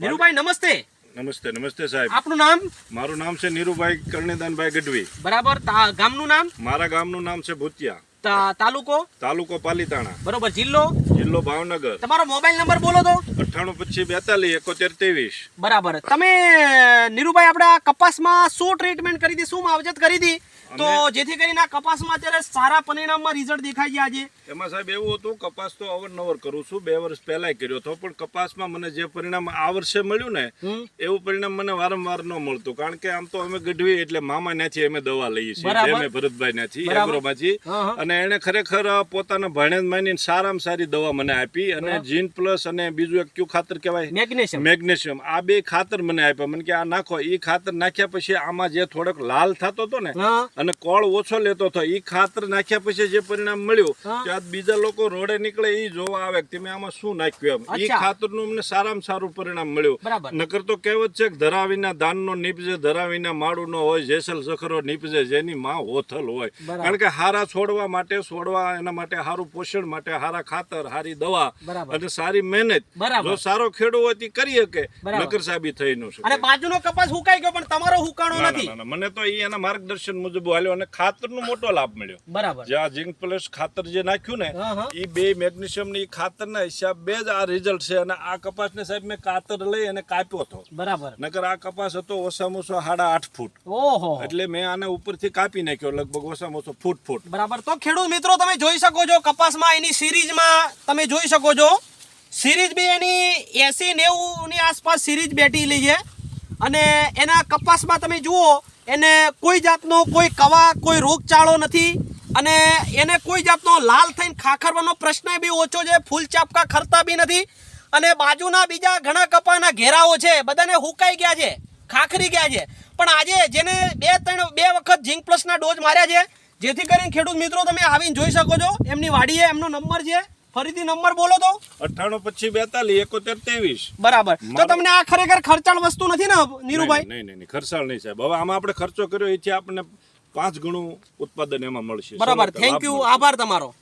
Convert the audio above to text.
નીરુભાઈ નમસ્તે. નમસ્તે નમસ્તે સાહેબ. આપનું નામ? મારું નામ છે નીરુભાઈ કરણીદાનભાઈ ગઢવી. બરાબર ગામનું નામ? મારા ગામનું નામ છે ભૂતિયા. તાલુકો? તાલુકો પાલીતાણા. બરોબર જિલ્લો? જિલ્લો ભાવનગર. તમારો મોબાઈલ નંબર બોલો તો. અઠ્ઠાણું પચીસ બેતાલીસ એકોતેર ત્રેવીસ. બરાબર. તમે નીરુભાઈ આપણે કપાસમાં શું ટ્રીટમેન્ટ કરી હતી શું માવજત કરી હતી? તો જેથી કરીને આ કપાસમાં અત્યારે સારા પરિણામમાં રિઝલ્ટ દેખાય છે. આજે એમાં સાહેબ એવું હતું કપાસ તો અવરનવર કરું છું બે વર્ષ પહેલાય કર્યો હતો પણ કપાસમાં મને જે પરિણામ આ વર્ષે મળ્યું ને એવું પરિણામ મને વારંવાર ન મળતું. કારણ કે આમ તો અમે ગઢવી એટલે મામા ત્યાંથી અમે દવા લઈએ છીએ અમે ભરતભાઈ બરાબર. એગ્રોમાંથી. હા. અને એને ખરેખર પોતાના ભણેજ માની સારામાં સારી દવા મને આપી અને જીન પ્લસ અને બીજું એક કયું ખાતર કહેવાય? મેગ્નેશિયમ. મેગ્નેશિયમ. આ બે ખાતર મને આપ્યા. મને કે આ નાખો. એ ખાતર નાખ્યા પછી આમાં જે થોડોક લાલ થતો હતો ને અને કોળ ઓછો લેતો હતો એ ખાતર નાખ્યા પછી જે પરિણામ મળ્યું કે આ બીજા લોકો રોડે નીકળે એ જોવા આવે કે તમે આમાં શું નાખ્યું એમ. એ. ખાતરનું અમને સારામાં સારું પરિણામ મળ્યું. નકર તો કહેવત છે કે ધરાવીના ધાનનો નીપજે ધરાવીના માળું નો હોય જેસલ સખરો નીપજે જેની માં હોથલ હોય. કારણ કે હારા છોડવા માટે છોડવા એના માટે સારું પોષણ માટે સારા ખાતર સારી દવા અને સારી મહેનત. જો સારો ખેડૂત હોય તે કરી શકે. નકર સાબિત થઈ ન શકે. અને બાજુનો કપાસ હુકાઈ ગયો પણ તમારો હુકાણો નથી. ના, ના, મને તો એ એના માર્ગદર્શન મુજબ હાલ્યો અને ખાતરનો મોટો લાભ મળ્યો. બરાબર. જે આ ઝીંક પ્લસ ખાતર જે નાખ્યું ને. એ બે મેગ્નેશિયમની ખાતરના હિસાબે જ આ રિઝલ્ટ છે અને આ કપાસને સાહેબ મેં કાતર લઈ અને કાપ્યો હતો. બરાબર. નકર આ કપાસ હતો ઓછામાં ઓછો સાડા આઠ ફૂટ. ઓહો. એટલે મેં આને ઉપરથી કાપી નાખ્યો લગભગ ઓછામાં ઓછો ફૂટ ફૂટ. બરાબર. તો ખેડૂત મિત્રો, તમે જોઈ શકો છો કપાસમાં એની સિરીઝમાં તમે જોઈ શકો છો. સિરીઝ બી એની એસી નેવુંની આસપાસ સિરીઝ બેઠેલી છે. અને એના કપાસમાં તમે જુઓ, એને કોઈ જાતનો કોઈ કવા, કોઈ રોગચાળો નથી. અને એને કોઈ જાતનો લાલ થઈને ખાખરવાનો પ્રશ્ન બી ઓછો છે, ફૂલ ચાપકા ખરતા બી નથી. અને બાજુના બીજા ઘણા કપાના ઘેરાઓ છે, બધાને હુકાઈ ગયા છે, ખાખરી ગયા છે. પણ આજે જેને બે, ત્રણ, બે વખત ઝીંક પ્લસના ડોઝ માર્યા છે જેથી કરીને ખેડૂત મિત્રો તમે આવીને જોઈ શકો છો. એમની વાડીએ એમનો નંબર છે. ફરીથી નંબર બોલો તો. અઠાણું પચીસ બેતાલીસ એકોતેર ત્રેવીસ. બરાબર. તો તમને આ ખરેખર ખર્ચાળ વસ્તુ નથી ને નીરુભાઈ? નહીં નહીં ખર્ચાળ નહીં સાહેબ. હવે આમાં આપણે ખર્ચો કર્યો એથી આપણને પાંચ ગણું ઉત્પાદન એમાં મળશે. બરાબર. થેન્ક યુ આભાર તમારો.